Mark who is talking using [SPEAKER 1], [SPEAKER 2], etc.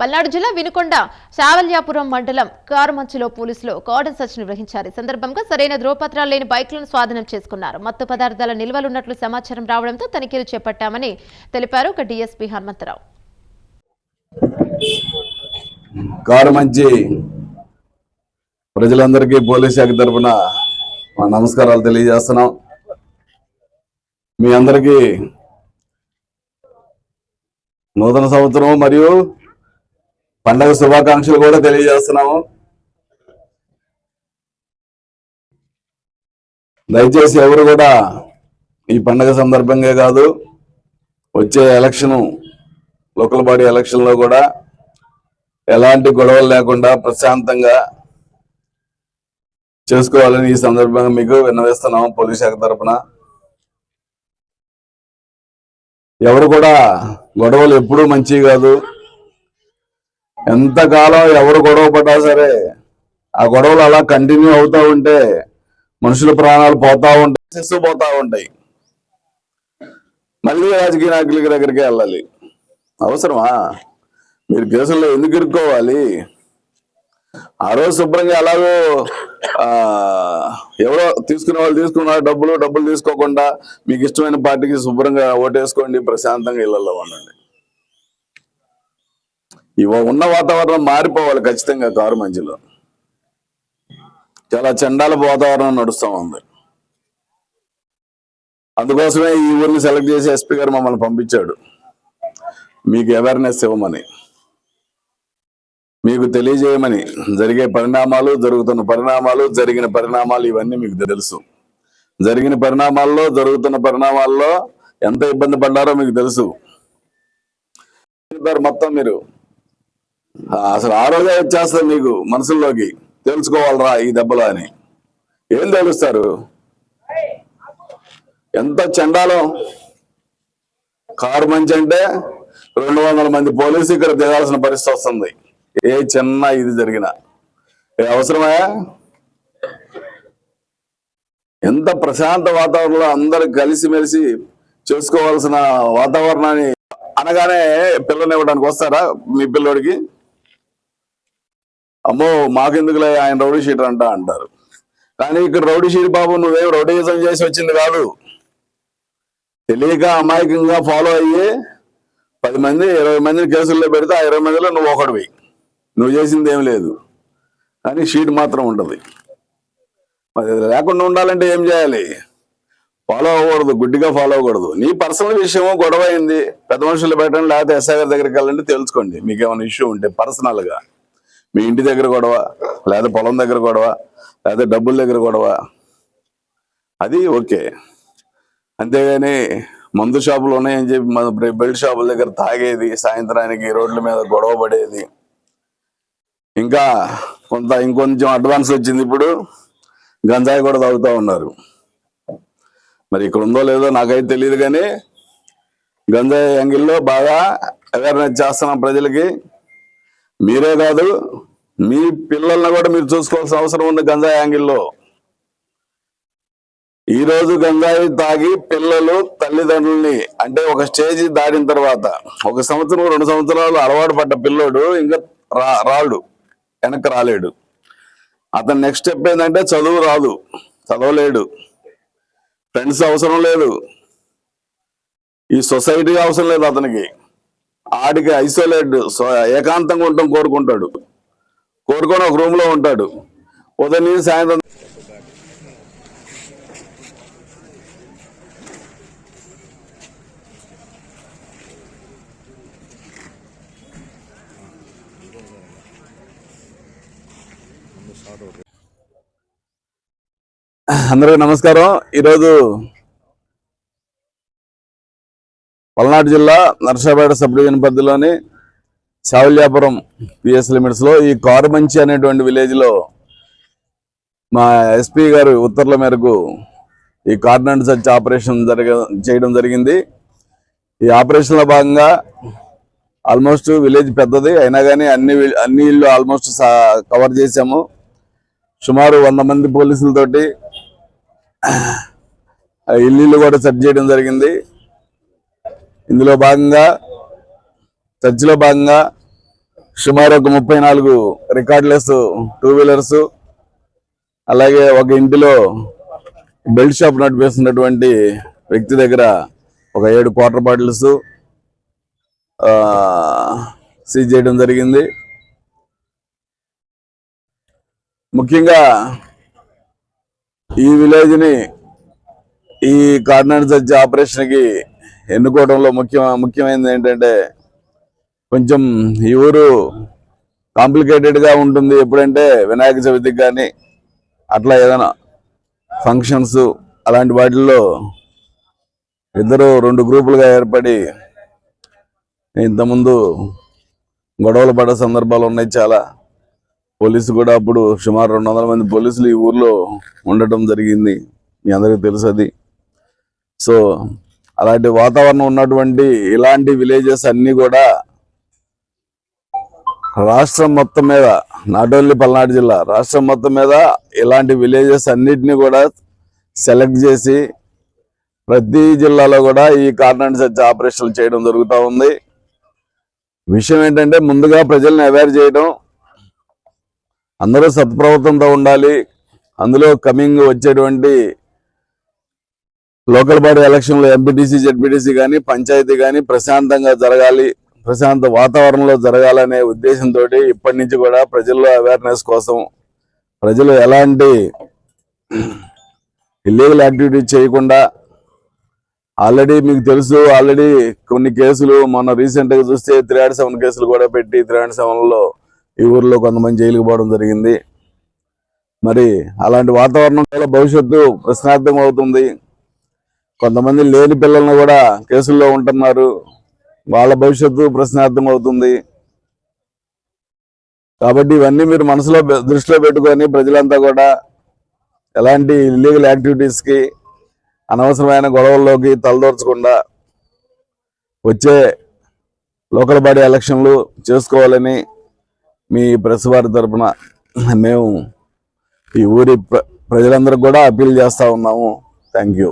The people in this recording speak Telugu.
[SPEAKER 1] పల్నాడు జిల్లా వినుకొండ శావల్యాపురం మండలం కారుమంచులో పోలీసులు కార్డన్ సెర్చ్ నిర్వహించారు. ఈ సందర్భంగా సరైన ధ్రువపత్రాలు లేని బైక్లను స్వాధీనం చేసుకున్నారు. మత్తు పదార్థాల నిల్వలున్నట్లు సమాచారం రావడంతో తనిఖీలు చేపట్టామని తెలిపారు ఒక డిఎస్పీ హనుమంతరావు.
[SPEAKER 2] కారుమంచి ప్రజలందరికీ పోలీస్ శాఖ తరఫున మా నమస్కారాలు తెలియజేస్తున్నాం. మీ అందరికీ నూతన సంవత్సరం మరియు పండగ శుభాకాంక్షలు కూడా తెలియజేస్తున్నాము. దయచేసి ఎవరు కూడా ఈ పండగ సందర్భంగా కాదు వచ్చే ఎలక్షన్ లోకల్ బాడీ ఎలక్షన్లో కూడా ఎలాంటి గొడవలు లేకుండా ప్రశాంతంగా చేసుకోవాలని ఈ సందర్భంగా మీకు విన్నవేస్తున్నాము పోలీస్ శాఖ తరఫున ఎవరు కూడా గొడవలు ఎప్పుడూ మంచివి కాదు. ఎంతకాలం ఎవరు గొడవ పడ్డా సరే ఆ గొడవలు అలా కంటిన్యూ అవుతా ఉంటే మనుషుల ప్రాణాలు పోతా ఉంటాయి శిస్సు పోతా ఉంటాయి. మళ్ళీ రాజకీయ నాయకుల దగ్గరికి వెళ్ళాలి. అవసరమా? మీరు కేసుల్లో ఎందుకు ఇరుక్కోవాలి? ఆ రోజు శుభ్రంగా ఎలాగో ఎవరో తీసుకునే వాళ్ళు తీసుకున్నారు డబ్బులు డబ్బులు తీసుకోకుండా మీకు ఇష్టమైన పార్టీకి శుభ్రంగా ఓటేసుకోండి ప్రశాంతంగా ఇళ్ళలో ఉండండి. ఇవ ఉన్న వాతావరణం మారిపోవాలి ఖచ్చితంగా కారు మంచిలో చాలా చండాల వాతావరణం నడుస్తూ ఉంది. అందుకోసమే ఈ ఊరిని సెలెక్ట్ చేసి ఎస్పీ గారు మమ్మల్ని పంపించాడు. మీకు అవేర్నెస్ ఇవ్వమని. మీకు తెలియజేయమని. జరిగే పరిణామాలు జరుగుతున్న పరిణామాలు జరిగిన పరిణామాలు ఇవన్నీ మీకు తెలుసు. జరిగిన పరిణామాల్లో జరుగుతున్న పరిణామాల్లో ఎంత ఇబ్బంది పడ్డారో మీకు తెలుసు. మొత్తం మీరు అసలు ఆ రోజే వచ్చేస్తుంది మీకు మనసుల్లోకి. తెలుసుకోవాలరా ఈ దెబ్బలు అని. ఏం తెలుస్తారు? ఎంత చెండాలో? కారు మంచి అంటే రెండు వందల మంది పోలీసు ఇక్కడ దిగాల్సిన పరిస్థితి వస్తుంది. ఏ చిన్న ఇది జరిగినా. ఏ అవసరమా? ఎంత ప్రశాంత వాతావరణంలో అందరు కలిసిమెలిసి చేసుకోవాల్సిన వాతావరణాన్ని అనగానే పిల్లని ఇవ్వడానికి వస్తారా మీ పిల్లోడికి? అమ్మో మాకెందుకులే ఆయన రౌడీ షీటర్ అంట అంటారు. కానీ ఇక్కడ రౌడీ షీట్ బాబు నువ్వేం రౌడీజం చేసి వచ్చింది కాదు. తెలియక అమాయకంగా ఫాలో అయ్యి పది మంది ఇరవై మందిని కేసుల్లో పెడితే ఆ ఇరవై మందిలో నువ్వు ఒకడివి. నువ్వు చేసింది ఏం లేదు. కానీ షీట్ మాత్రం ఉంటుంది. మరి లేకుండా ఉండాలంటే ఏం చేయాలి? ఫాలో అవ్వకూడదు గుడ్డిగా ఫాలో అవ్వకూడదు. నీ పర్సనల్ విషయము గొడవ అయింది పెద్ద మనుషులు పెట్టండి లేకపోతే ఎస్ఐ గారి దగ్గరికి వెళ్ళండి తెలుసుకోండి. మీకు ఏమైనా ఇష్యూ ఉంటే పర్సనల్గా. మీ ఇంటి దగ్గర గొడవ లేదా పొలం దగ్గర గొడవ లేదా డబ్బుల దగ్గర గొడవ. అది ఓకే. అంతేగాని మందు షాపులు ఉన్నాయని చెప్పి మన బెల్ట్ షాపుల దగ్గర తాగేది సాయంత్రానికి రోడ్ల మీద గొడవ పడేది. ఇంకా కొంత ఇంకొంచెం అడ్వాన్స్ వచ్చింది ఇప్పుడు గంజాయి కూడా తాగుతూ ఉన్నారు. మరి ఇక్కడ ఉందో లేదో నాకైతే తెలియదు కానీ గంజాయి యాంగిల్లో బాగా అవేర్నెస్ చేస్తున్నాం ప్రజలకి. మీరే కాదు మీ పిల్లల్ని కూడా మీరు చూసుకోవాల్సిన అవసరం ఉంది గంజాయి యాంగిల్లో. ఈరోజు గంజాయి తాగి పిల్లలు తల్లిదండ్రుల్ని అంటే ఒక స్టేజ్ దాటిన తర్వాత ఒక సంవత్సరం రెండు సంవత్సరాలు అలవాటు పడ్డ పిల్లోడు ఇంకా రా రాడు వెనక్కి రాలేడు. అతను నెక్స్ట్ స్టెప్ ఏంటంటే చదువు రాదు చదవలేడు. ఫ్రెండ్స్ అవసరం లేదు. ఈ సొసైటీ అవసరం లేదు అతనికి. ఆడికి ఐసోలేట్ ఏకాంతంగా ఉండటం కోరుకుంటాడు. కోరుకొని ఒక రూమ్లో ఉంటాడు. ఉదయం నుంచి సాయంత్రం అందరికీ నమస్కారం. ఈరోజు పల్నాడు జిల్లా నర్సాపేట సబ్ డివిజన్ పరిధిలోని శావల్యాపురం పిఎస్ లిమిట్స్లో ఈ కారుమంచి అనేటువంటి విలేజ్లో మా ఎస్పీ గారు ఉత్తర్వుల మేరకు ఈ కార్నర్ సర్చ్ ఆపరేషన్ జరగ చేయడం జరిగింది. ఈ ఆపరేషన్లో భాగంగా ఆల్మోస్ట్ విలేజ్ పెద్దది. అయినా కానీ అన్ని అన్ని ఇళ్ళు ఆల్మోస్ట్ కవర్ చేశాము. సుమారు వంద మంది పోలీసులతోటి ఆ ఇల్లు కూడా సెట్ చేయడం జరిగింది. ఇందులో భాగంగా చర్చిలో భాగంగా సుమారు ఒక ముప్పై నాలుగు రికార్డ్లెస్ టూ వీలర్స్ అలాగే ఒక ఇంటిలో బెల్ట్ షాప్ నడిపిస్తున్నటువంటి వ్యక్తి దగ్గర ఒక ఏడు క్వార్టర్ బాటిల్స్ సీజ్ చేయడం జరిగింది. ముఖ్యంగా ఈ విలేజ్ని ఈ కార్నర్ జడ్జి ఆపరేషన్కి ఎన్నుకోవడంలో ముఖ్య ముఖ్యమైనది ఏంటంటే కొంచెం ఈ ఊరు కాంప్లికేటెడ్గా ఉంటుంది ఎప్పుడంటే వినాయక చవితికి కానీ అట్లా ఏదైనా ఫంక్షన్స్ అలాంటి వాటిల్లో ఇద్దరు రెండు గ్రూపులుగా ఏర్పడి ఇంతకుముందు గొడవలు పడే సందర్భాలు ఉన్నాయి చాలా. పోలీసు కూడా అప్పుడు సుమారు రెండు వందల మంది పోలీసులు ఈ ఊర్లో ఉండటం జరిగింది. మీ అందరికీ తెలుసు అది. సో అలాంటి వాతావరణం ఉన్నటువంటి ఇలాంటి విలేజెస్ అన్నీ కూడా రాష్ట్రం మొత్తం మీద నాట్ ఓన్లీ పల్నాడు జిల్లా రాష్ట్రం మొత్తం మీద ఇలాంటి విలేజెస్ అన్నిటిని కూడా సెలెక్ట్ చేసి ప్రతి జిల్లాలో కూడా ఈ కార్నర్ సెర్చ్ ఆపరేషన్లు చేయడం జరుగుతూ ఉంది. విషయం ఏంటంటే ముందుగా ప్రజల్ని అవేర్ చేయడం అందరూ సత్ప్రవర్తనతో ఉండాలి అందులో కమింగ్ వచ్చేటువంటి లోకల్ బాడీ ఎలక్షన్లో ఎంపీటీసీ జెడ్పీటీసీ కానీ పంచాయతీ కానీ ప్రశాంతంగా జరగాలి ప్రశాంత వాతావరణంలో జరగాలనే ఉద్దేశంతో ఇప్పటి నుంచి కూడా ప్రజల్లో అవేర్నెస్ కోసం ప్రజలు ఎలాంటి ఇల్లీగల్ యాక్టివిటీ చేయకుండా ఆల్రెడీ మీకు తెలుసు ఆల్రెడీ కొన్ని కేసులు మొన్న రీసెంట్గా చూస్తే త్రీ నాట్ సెవెన్ కేసులు కూడా పెట్టి త్రీ నాట్ సెవెన్లో ఈ ఊర్లో కొంతమంది జైలుకు పోవడం జరిగింది. మరి అలాంటి వాతావరణం వల్ల భవిష్యత్తు ప్రశ్నార్థం అవుతుంది. కొంతమంది లేని పిల్లలను కూడా కేసుల్లో ఉంటున్నారు. వాళ్ళ భవిష్యత్తు ప్రశ్నార్థం అవుతుంది కాబట్టి ఇవన్నీ మీరు మనసులో దృష్టిలో పెట్టుకొని ప్రజలంతా కూడా ఎలాంటి ఇల్లీగల్ యాక్టివిటీస్కి అనవసరమైన గొడవల్లోకి తలదోర్చకుండా వచ్చే లోకల్ బాడీ ఎలక్షన్లు చేసుకోవాలని మీ ప్రెస్ వారి తరపున మేము ఈ ఊరి ప్ర- ప్రజలందరికీ కూడా అప్పీల్ చేస్తూ ఉన్నాము. Thank you